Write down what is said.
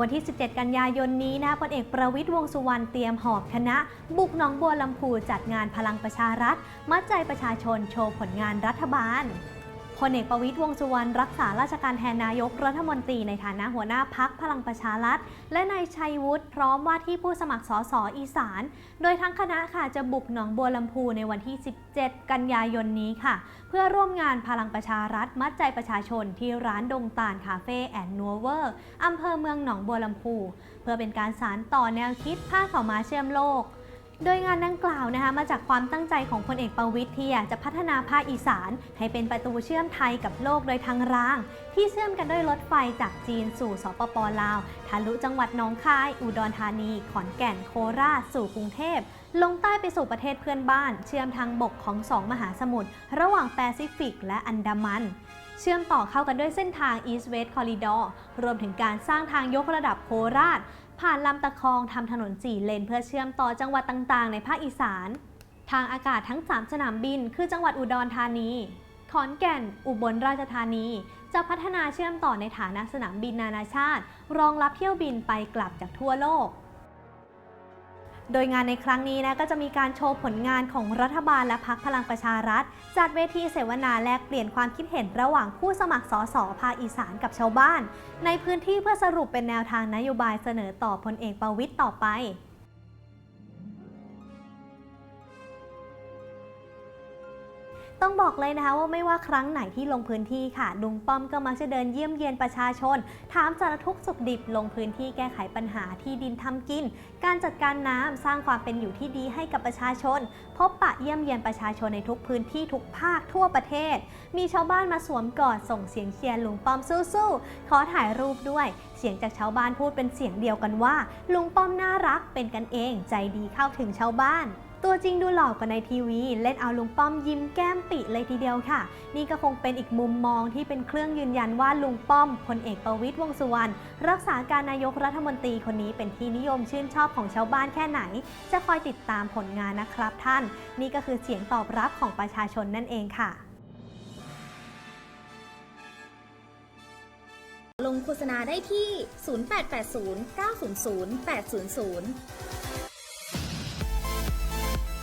วันที่ 17 กันยายนนี้นะพลเอกประวิทย์วงสุวรรณเตรียมหอบคณะ บุกหนองบัวลำพูจัดงานพลังประชารัฐ มัดใจประชาชนโชว์ผลงานรัฐบาล พลเอกประวิตรวงสุวรรณรักษาราชการแทนนายกรัฐมนตรีในฐานะหัวหน้าพักพลังประชารัฐ และนายชัยวุฒิพร้อมว่าที่ผู้สมัครสสอีสาน โดยทั้งคณะค่ะจะบุกหนองบัวลำพูในวันที่ 17 กันยายนนี้ค่ะ เพื่อร่วมงานพลังประชารัฐ มัดใจประชาชนที่ร้านดงตาลคาเฟ่แอนนัวเวอร์อำเภอเมืองหนองบัวลำพู เพื่อเป็นการสานต่อแนวคิดผ้าขาวมาเชื่อมโลก โดยงานดังกล่าวนะคะมาจากความตั้งใจของพลเอกประวิทย์ที่อยากจะพัฒนาภาคอีสาน ให้เป็นประตูเชื่อมไทยกับโลกโดยทางราง ที่เชื่อมกันด้วยรถไฟจากจีนสู่สปปลาวทะลุจังหวัดหนองคาย อุดรธานี ขอนแก่นโคราช สู่กรุงเทพลงใต้ไปสู่ประเทศเพื่อนบ้าน เชื่อมทางบกของสองมหาสมุทรระหว่างแปซิฟิก และอันดามันเชื่อมต่อเข้ากันด้วยเส้นทาง East West Corridor รวมถึงการสร้างทางยกระดับโคราช ผ่านลำตะคองทำถนน4เลนเพื่อเชื่อมต่อจังหวัดต่างๆ ในภาคอีสาน ทางอากาศทั้ง 3 สนามบิน คือจังหวัดอุดรธานี ขอนแก่น อุบลราชธานี จะพัฒนาเชื่อมต่อในฐานะสนามบินนานาชาติ รองรับเที่ยวบินไปกลับจากทั่วโลก โดยงานในครั้งนี้นะก็จะมีการโชว์ผลงานของรัฐบาลและพักพลังประชารัฐ จัดเวทีเสวนาแลกเปลี่ยนความคิดเห็นระหว่างผู้สมัครสสภาคอีสานกับชาวบ้าน ในพื้นที่เพื่อสรุปเป็นแนวทางนโยบายเสนอต่อพลเอกประวิตยต่อไป ต้องบอกเลยนะคะว่าไม่ว่าครั้งไหนที่ลงพื้นที่ค่ะ ลุงป้อมก็มักจะเดินเยี่ยมเยียนประชาชน ถามสารทุกสุขดิบลงพื้นที่แก้ไขปัญหาที่ดินทำกิน การจัดการน้ำสร้างความเป็นอยู่ที่ดีให้กับประชาชน พบปะเยี่ยมเยียนประชาชนในทุกพื้นที่ทุกภาคทั่วประเทศ มีชาวบ้านมาสวมกอดส่งเสียงเชียร์ลุงป้อมสู้ๆขอถ่ายรูปด้วย เสียงจากชาวบ้านพูดเป็นเสียงเดียวกันว่า ลุงป้อมน่ารักเป็นกันเอง ใจดีเข้าถึงชาวบ้าน ตัวจริงดูหล่อกว่าในทีวี เล่นเอาลุงป้อมยิ้มแก้มปิเลยทีเดียวค่ะ นี่ก็คงเป็นอีกมุมมองที่เป็นเครื่องยืนยันว่าลุงป้อมพลเอกประวิตยวงสุวรรณรักษาการนายกรัฐมนตรีคนนี้เป็นที่นิยมชื่นชอบของชาวบ้านแค่ไหน จะคอยติดตามผลงานนะครับท่าน นี่ก็คือเสียงตอบรับของประชาชนนั่นเองค่ะลงโฆษณาได้ที่ 0880 900 800